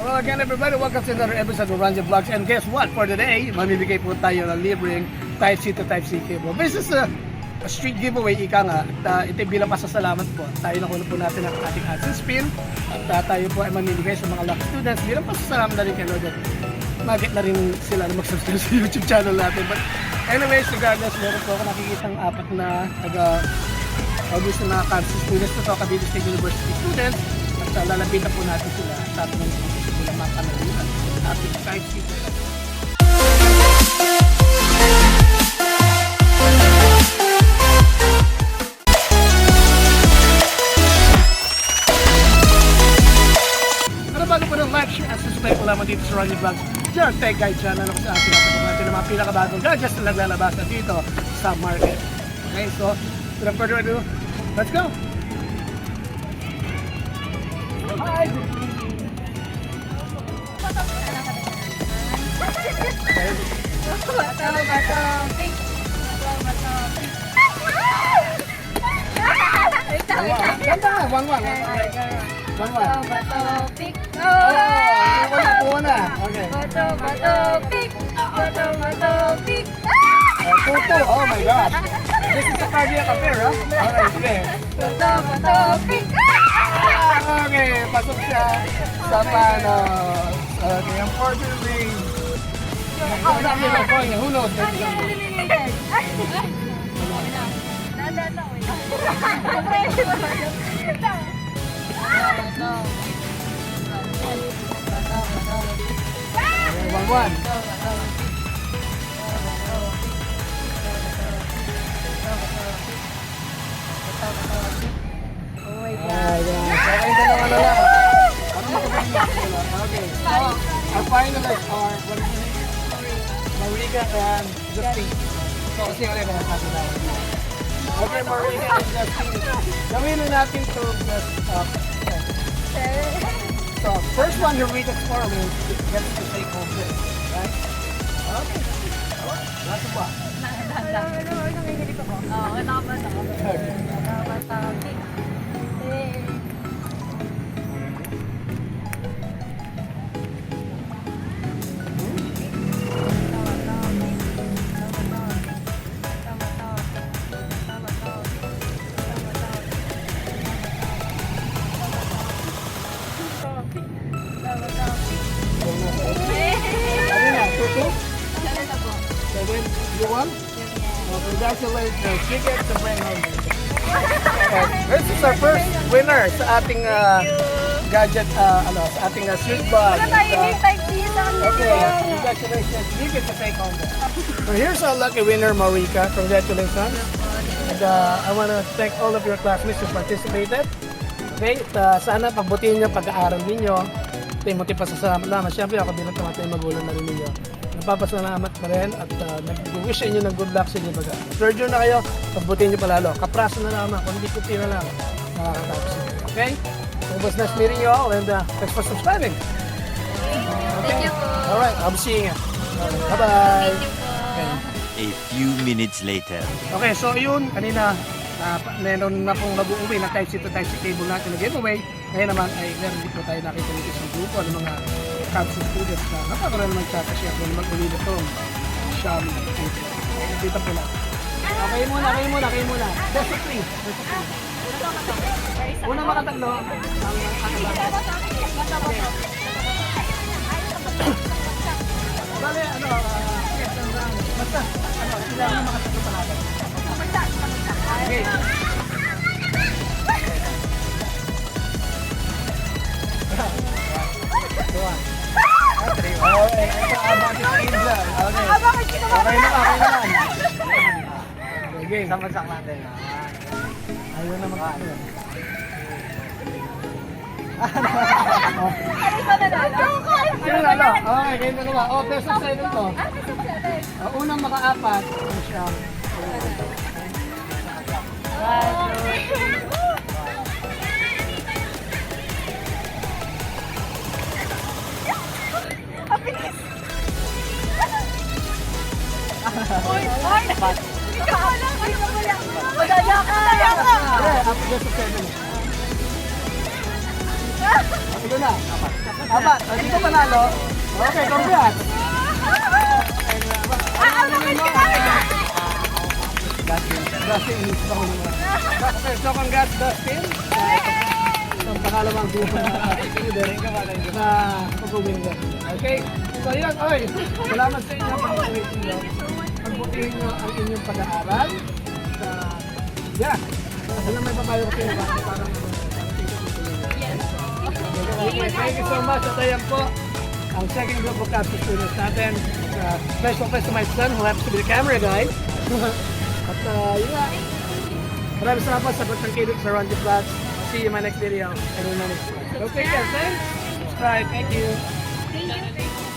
Hello again everybody, welcome to another episode of Ranja Vlogs and guess what? For today, mamibigay po tayo ng libreng Type C to Type C cable. This is a, a street giveaway, ika nga. At uh, ito bilang pasasalamat po. Tayo nakuha po natin ang ating AdSense pin at uh, tayo po ay mamimigay sa mga lucky students bilang pasasalamat na rin kay Lord mag-get na rin sila na mag-subscribe sa YouTube channel natin. But anyways, regardless, meron po ako nakikitang apat na taga August na cancer students na to, Cavite State University students. At uh, lalapitan po natin sila at tatanungin po sila sila mapanalitan sa ating Type C to Type C. Pero bago po ng live share at subscribe po dito sa Ronnie Vlogs, your tech guide channel ako sa ating napatong natin ng mga pinakabagong gadgets na naglalabas na dito sa market. Okay, so without further ado, let's go! Hi! Bato, bato, pink. Bato, bato, pink. Wait lang, wait lang. One one. One one. Bato. Oh. Uh, oh my gosh. This is a cardiac affair, ha? Alright, sige. Bato, bato. Ah, Okay, pasok siya sa panos. Okay, unfortunately, Oh, dami na po niya. Who knows? Ay, ay, our finalists are? Marika and Justine. So, kasi ulit na nasabi na. Okay, Marika and Justine. Gawin na natin to just, uh, so, first one who reads it for me gets to take home this. Right? Okay. Alright, that's a box. Oo, nakabasa ko. Okay. Nakabasa, pink. Eh. You won? Well, congratulations. You get to bring home this. Is our first winner sa ating uh, gadget, uh, ano, sa ating uh, street bag. And, uh, okay, congratulations. You get to take home. So here's our lucky winner, Marika. Congratulations. And uh, I want to thank all of your classmates who participated. Okay, at, uh, sana pagbutihin niyo pag-aaral ninyo. Ito yung motiv pasasalamat naman. Siyempre ako bilang tumatay magulang na rin ninyo. Napapasalamat pa rin at uh, nag-wish sa inyo ng good luck sa inyo baga. Third year na kayo, pagbutihin niyo palalo. Kapraso na lamang, kung hindi kuti na lang, nakakatapos na. Okay? So it was nice meeting you all and uh, thanks for subscribing. Thank you po. Alright, I'll be seeing you. Bye-bye. Thank you po. Okay. A few minutes later. Okay, so yun, kanina, uh, meron na pong nag-uwi na type C to type C cable natin na giveaway. Ngayon naman ay meron din po tayo nakita dito sa grupo ng mga cancer students na napakaroon siya kung mag-uli na itong Xiaomi. Okay, dito po lang. Okay muna, okay muna, okay muna. Best of three. Best of three. Una makatatlo. Bale, ano. Basta, ano, sila yung makatatlo pa natin. Okay. Dua. Ah, three. Okay, ito abang si Pizza. Okay. Okay na, okay naman. Sige. Sama-sak natin. Ayaw na mag-ano. Sino na lang? Okay, kayo dalawa. Oh, best of seven to. Uh, unang makaapat, ang siya. Madaya ka! Madaya ka! After of seven. Ito na. Apat. Apat. O, Hindi ko panalo. Okay, congrats. Ano ka siya? Dustin. Dustin, inis ba ko naman? So congrats, Dustin. Sa pangalawang grupo na na pag-uwing ko. Okay? So yun, oy. Salamat sa inyo. Pag-uwing nyo. Pagbutihin nyo ang inyong pag-aaral. Yeah. Ano may papayo ko thank you so much. At ayan po, natin. Special my son who happens to be the camera guy. At uh, nga. Maraming salamat sa sa. See you my next video. Okay, guys. Thanks. You. Thank you.